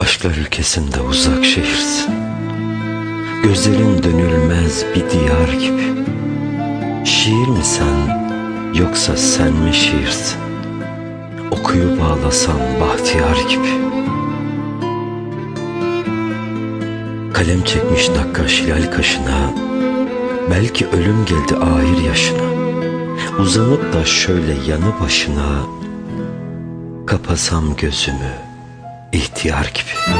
Aşklar ülkesinde uzak şehirsin. Gözlerin dönülmez bir diyar gibi. Şiir mi sen yoksa sen mi şiirsin? Okuyu bağlasam bahtiyar gibi. Kalem çekmiş nakkaş hilal kaşına Belki ölüm geldi ahir yaşına. Uzanıp da şöyle yanı başına Kapasam gözümü ihtiyar gibi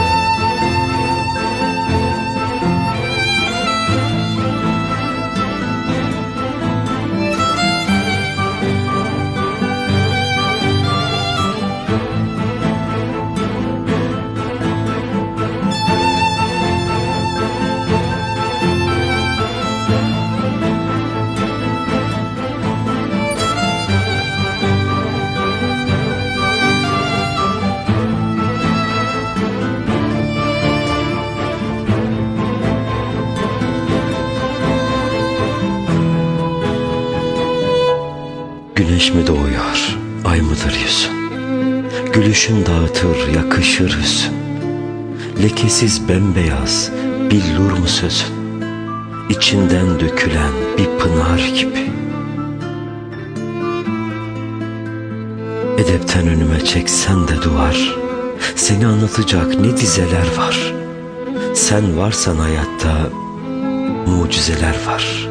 Güneş mi doğuyor, ay mıdır yüzün? Gülüşün dağıtır, yakışır hüsn. Lekesiz bembeyaz, billur mu sözün? İçinden dökülen bir pınar gibi. Edepten önüme çeksen de duvar, seni anlatacak ne dizeler var. Sen varsan hayatta mucizeler var.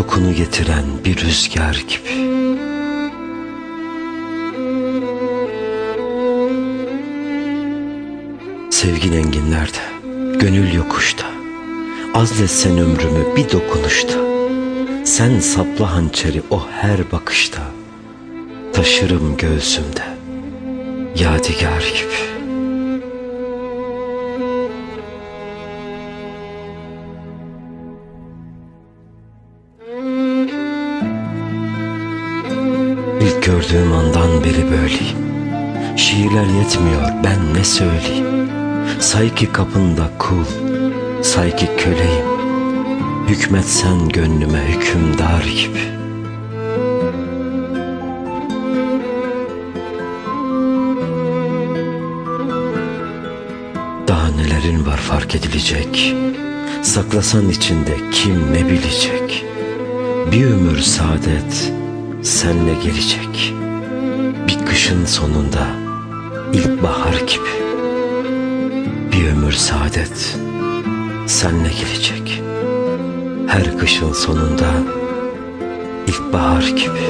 Kokunu getiren bir rüzgar gibi. Sevgin enginlerde, gönül yokuşta. Azletsen ömrümü bir dokunuşta. Sen sapla hançeri o her bakışta. Taşırım göğsümde, yadigar gibi. Gördüğüm andan beri böyleyim. Şiirler yetmiyor ben ne söyleyeyim. Say ki kapında kul, say ki köleyim. Hükmetsen gönlüme hükümdar gibi. Daha nelerin var fark edilecek. Saklasan içinde kim ne bilecek. Bir ömür saadet senle gelecek. Bir kışın sonunda ilkbahar gibi. Bir ömür saadet senle gelecek. Her kışın sonunda ilkbahar gibi.